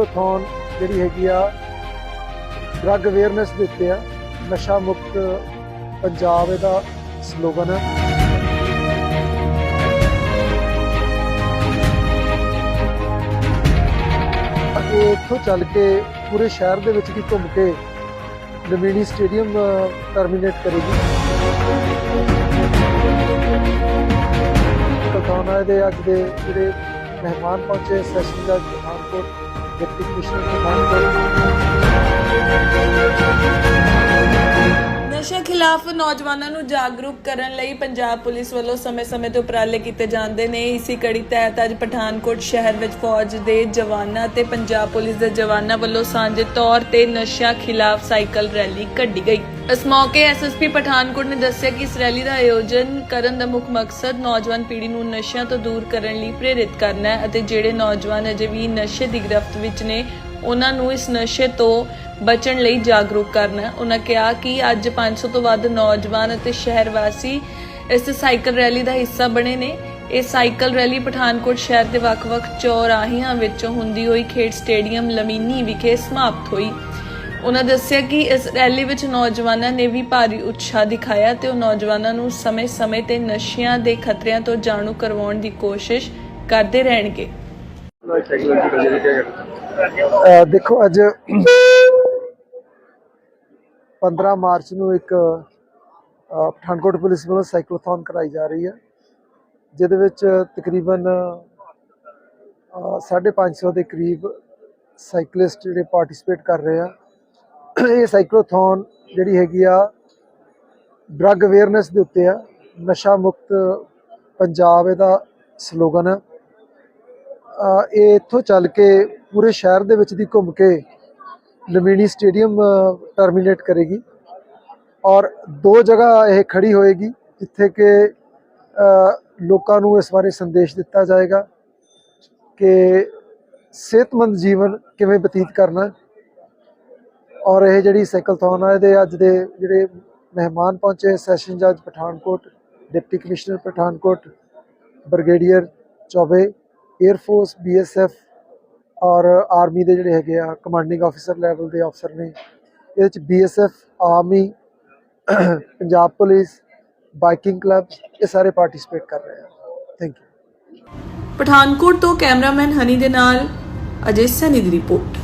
Cyclothon ਜਿਹੜੀ ਹੈਗੀ ਆ ਡਰੱਗ ਅਵੇਅਰਨੈਸ ਦੇ ਉੱਤੇ ਆ। ਨਸ਼ਾ ਮੁਕਤ ਪੰਜਾਬ ਇਹਦਾ ਸਲੋਗਨ ਹੈ ਇਹ ਇੱਥੋਂ ਚੱਲ ਕੇ ਪੂਰੇ ਸ਼ਹਿਰ ਦੇ ਵਿੱਚ ਵੀ ਘੁੰਮ ਕੇ ਲਵੀਣੀ ਸਟੇਡੀਅਮ ਟਰਮੀਨੇਟ ਕਰੇਗੀ। ਕਥਾਨਾ ਇਹਦੇ ਅੱਜ ਦੇ ਜਿਹੜੇ ਮਹਿਮਾਨ ਪਹੁੰਚੇ ਸੈਸ਼ਨ ਜੱਜ ਪਠਾਨਕੋਟ ਡਿਪਟੀ ਕਮਿਸ਼ਨਰ ਪਠਾਨਕੋਟ ਨਸ਼ਾ ਖਿਲਾਫ ਨੌਜਵਾਨਾਂ ਨੂੰ ਜਾਗਰੂਕ ਕਰਨ ਲਈ ਪੰਜਾਬ ਪੁਲਿਸ ਵੱਲੋਂ ਸਮੇਂ-ਸਮੇਂ ਤੇ ਉਪਰਾਲੇ ਕੀਤੇ ਜਾਂਦੇ ਨੇ। ਇਸੇ ਕੜੀ ਤਹਿਤ ਅੱਜ ਪਠਾਨਕੋਟ ਸ਼ਹਿਰ ਵਿੱਚ ਫੌਜ ਦੇ ਜਵਾਨਾਂ ਤੇ ਪੰਜਾਬ ਪੁਲਿਸ ਦੇ ਜਵਾਨਾਂ ਵੱਲੋਂ ਸਾਂਝੇ ਤੌਰ ਤੇ ਨਸ਼ਾ ਖਿਲਾਫ ਸਾਈਕਲ ਰੈਲੀ ਕੱਢੀ ਗਈ। ਇਸ ਮੌਕੇ ਐਸਐਸਪੀ ਪਠਾਨਕੋਟ ਨੇ ਦੱਸਿਆ ਕਿ ਇਸ ਰੈਲੀ ਦਾ ਆਯੋਜਨ ਕਰਨ ਦਾ ਮੁੱਖ ਮਕਸਦ ਨੌਜਵਾਨ ਪੀੜ੍ਹੀ ਨੂੰ ਨਸ਼ਿਆਂ ਤੋਂ ਦੂਰ ਕਰਨ ਲਈ ਪ੍ਰੇਰਿਤ ਕਰਨਾ ਹੈ ਅਤੇ ਜਿਹੜੇ ਨੌਜਵਾਨ ਅਜੇ ਵੀ ਨਸ਼ੇ ਦੀ ਗ੍ਰਿਫਤ ਵਿੱਚ ਨੇ ਉਹਨਾਂ ਨੂੰ ਇਸ ਨਸ਼ੇ ਤੋਂ ਬਚਣ ਲਈ ਜਾਗਰੂਕ ਕਰਨਾ। ਉਹਨਾਂ ਕਿਹਾ ਕਿ ਅੱਜ 500 ਤੋਂ ਵੱਧ ਨੌਜਵਾਨ ਅਤੇ ਸ਼ਹਿਰ ਵਾਸੀ ਇਸ ਸਾਈਕਲ ਰੈਲੀ ਦਾ ਹਿੱਸਾ ਬਣੇ ਨੇ। ਇਹ ਸਾਈਕਲ ਰੈਲੀ ਪਠਾਨਕੋਟ ਸ਼ਹਿਰ ਦੇ ਵੱਖ-ਵੱਖ ਚੌਰਾਹਿਆਂ ਵਿੱਚੋਂ ਹੁੰਦੀ ਹੋਈ ਖੇਡ ਸਟੇਡੀਅਮ ਲਮੀਨੀ ਵਿਖੇ ਸਮਾਪਤ ਹੋਈ। ਉਹਨਾਂ ਦੱਸਿਆ ਕਿ ਇਸ ਰੈਲੀ ਵਿੱਚ ਨੌਜਵਾਨਾਂ ਨੇ ਵੀ ਭਾਰੀ ਉਤਸ਼ਾਹ ਦਿਖਾਇਆ ਤੇ ਉਹ ਨੌਜਵਾਨਾਂ ਨੂੰ ਸਮੇਂ-ਸਮੇਂ ਤੇ ਨਸ਼ਿਆਂ ਦੇ ਖਤਰਿਆਂ ਤੋਂ ਜਾਣੂ ਕਰਵਾਉਣ ਦੀ ਕੋਸ਼ਿਸ਼ ਕਰਦੇ ਰਹਿਣਗੇ। ਦੇਖੋ ਅੱਜ 15 ਮਾਰਚ ਨੂੰ ਇੱਕ ਪਠਾਨਕੋਟ ਪੁਲਿਸ ਵੱਲੋਂ ਸਾਈਕਲੋਥੋਨ ਕਰਾਈ ਜਾ ਰਹੀ ਹੈ, ਜਿਹਦੇ ਵਿੱਚ ਤਕਰੀਬਨ, ਅਹ 550 ਦੇ ਕਰੀਬ ਸਾਈਕਲਿਸਟ ਜਿਹੜੇ ਪਾਰਟਿਸਿਪੇਟ ਕਰ ਰਹੇ ਆ। ਇਹ ਸਾਈਕਲੋਥੋਨ ਜਿਹੜੀ ਹੈਗੀ ਆ, ਡਰੱਗ ਅਵੇਅਰਨੈਸ ਦੇ ਉੱਤੇ ਆ, ਨਸ਼ਾ ਮੁਕਤ ਪੰਜਾਬ ਇਹਦਾ ਸਲੋਗਨ ਹੈ ਇਹ ਇੱਥੋਂ ਚੱਲ ਕੇ ਪੂਰੇ ਸ਼ਹਿਰ ਦੇ ਵਿੱਚ ਦੀ ਘੁੰਮ ਕੇ ਲਵੀਣੀ ਸਟੇਡੀਅਮ ਟਰਮੀਨੇਟ ਕਰੇਗੀ। ਔਰ ਦੋ ਜਗ੍ਹਾ ਇਹ ਖੜੀ ਹੋਏਗੀ, ਜਿੱਥੇ ਕਿ ਲੋਕਾਂ ਨੂੰ ਇਸ ਬਾਰੇ ਸੰਦੇਸ਼ ਦਿੱਤਾ ਜਾਏਗਾ ਕਿ ਸਿਹਤਮੰਦ ਜੀਵਨ ਕਿਵੇਂ ਬਤੀਤ ਕਰਨਾ ਔਰ ਇਹ ਜਿਹੜੀ ਸਾਈਕਲਥੌਨ ਆ, ਇਹਦੇ ਅੱਜ ਦੇ ਜਿਹੜੇ ਮਹਿਮਾਨ ਪਹੁੰਚੇ ਸੈਸ਼ਨ ਜੱਜ Pathankot, deputy commissioner Pathankot, brigadier Chaubey air force BSF ਔਰ ਆਰਮੀ ਦੇ ਜਿਹੜੇ ਹੈਗੇ ਆ ਕਮਾਂਡਿੰਗ ਆਫੀਸਰ ਲੈਵਲ ਦੇ ਅਫਸਰ ਨੇ। ਇਹਦੇ ਚ BSF army Punjab police biking club ਇਹ ਸਾਰੇ ਪਾਰਟਿਸਿਪੇਟ ਕਰ ਰਹੇ ਆ। ਥੈਂਕ ਯੂ ਪਠਾਨਕੋਟ ਤੋਂ ਕੈਮਰਾਮੈਨ ਹਨੀ ਦੇ ਨਾਲ ਅਜੇ ਸੈਨੀ ਦੀ ਰਿਪੋਰਟ।